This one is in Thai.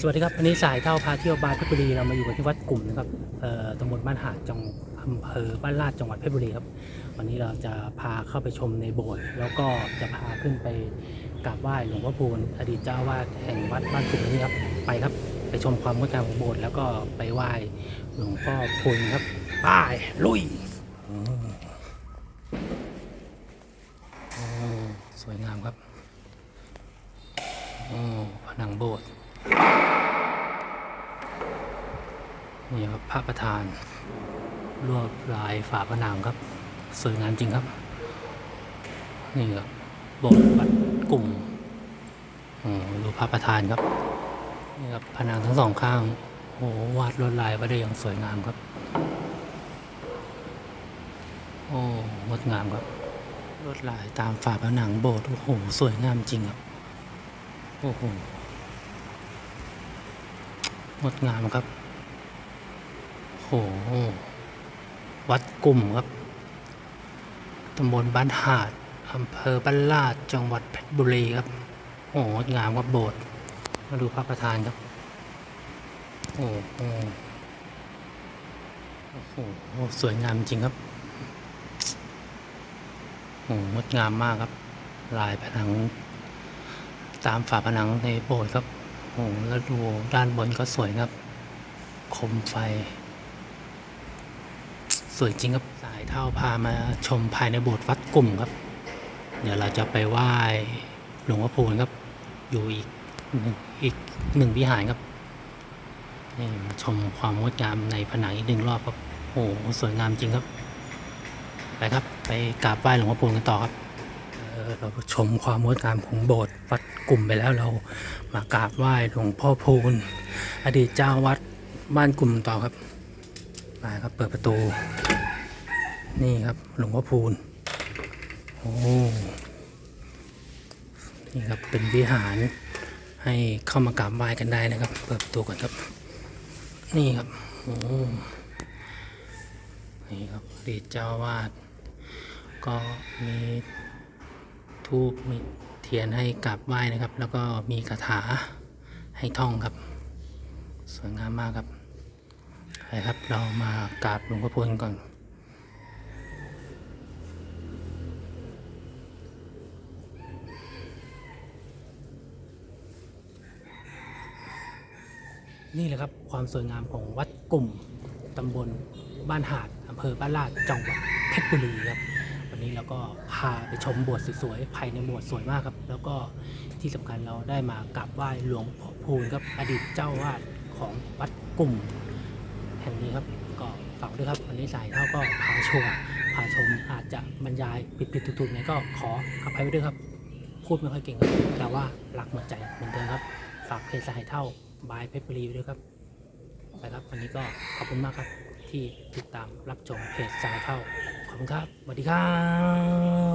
สวัสดีครับวันนี้สายเท่าพาเที่ยวบายเพชรบุรีเรามาอยู่กันที่วัดกลุ่มนะครับตำบลบ้านหาดจังอำเภอบ้านลาดจังหวัดเพชรบุรีครับ วันนี้เราจะพาเข้าไปชมในโบสถ์แล้วก็จะพาขึ้นไปกราบไหว้หลวงพ่อพูนอดีตเจ้าวาดแห่งวัดบ้านกลุ่มนี้ครับไปครับ ไปชมความงดงามของโบสถ์แล้วก็ไปไหว้หลวงพ่อพูนครับไป้ายลุยโอ้สวยงามครับโอ้ผนังโบสถ์ นี่ครับพระประธาน รวบลายฝาผนังครับ สวยงามจริงครับ นี่ครับโบสถ์วัดกลุ่มดูพระประธานครับนี่ครับผนังทั้งสองข้างโอ้วาดลวดลายไว้ได้อย่างสวยงามครับ โอ้งดงามครับลวดลายตามฝาผนังโบสถ์โอ้โหสวยงามจริงครับ โอ้โห งดงามครับ โห วัดกลุ่มครับ ตำบลบ้านหาด อำเภอบ้านลาด จังหวัดเพชรบุรีครับ โอ้โหงดงามครับโบสถ์ มาดูพระประธานครับ โอ้โหโอ้โห สวยงามจริงครับ โอ้โหงดงามมากครับ ลายผนัง ตามฝาผนังในโบสถ์ครับ โอ้โหแล้วดูด้านบนก็สวยครับ คมไฟ สวยจริงครับ สายเท่าพามาชมภายในโบสถ์วัดกลุ่มครับ เดี๋ยวเราจะไปไหว้หลวงพ่อพูนครับ อยู่อีกหนึ่งอีกหนึ่งวิหารครับนี่ชมความงดงามในผนังอีกหนึ่งรอบครับ โอ้โหสวยงามจริงครับ ไปครับ ไปกราบไหว้หลวงพ่อพูนกันต่อครับ เราชมความงดงามของโบสถ์วัดกลุ่มไปแล้วเรามากราบไหว้หลวงพ่อพูนอดีตเจ้าวัดบ้านกลุ่มต่อครับมาครับเปิดประตู นี่ครับหลวงพ่อพูนโอ้นี่ครับเป็นวิหารให้เข้ามากราบไหว้กันได้นะครับ เปิดประตูก่อนครับ นี่ครับโอ้นี่ครับอดีตเจ้าวาดก็มี ทูบมีเทียนให้กราบไหว้นะครับ แล้วก็มีคาถาให้ท่องครับ สวยงามมากครับไปครับเรามากราบหลวงพ่อพูนก่อนนี่แหละครับความสวยงามของวัดกลุ่มตำบลบ้านหาดอำเภอบ้านลาดจังหวัดเพชรบุรีครับ วันนี้เราก็พาไปชมโบสถ์สวยๆภายในโบสถ์สวยมากครับ แล้วก็ที่สำคัญเราได้มากราบไหว้หลวงพ่อพูนครับอดีตเจ้าวาดของวัดกลุ่ม แห่งนี้ครับก็ฝากด้วยครับวันนี้สายเท่าก็พาชัวร์พาชมอาจจะบรรยายผิดๆถูกๆไงก็ขออภัยไว้ด้วยครับ พูดไม่ค่อยเก่งครับแต่ว่ารักหมดใจเหมือนเดิมครับ ฝากเพจสายเท่าบายเพชรบุรีไว้ด้วยครับไปครับวันนี้ก็ขอบคุณมากครับที่ติดตามรับชมเพจสายเท่า คุณครับสวัสดีครับ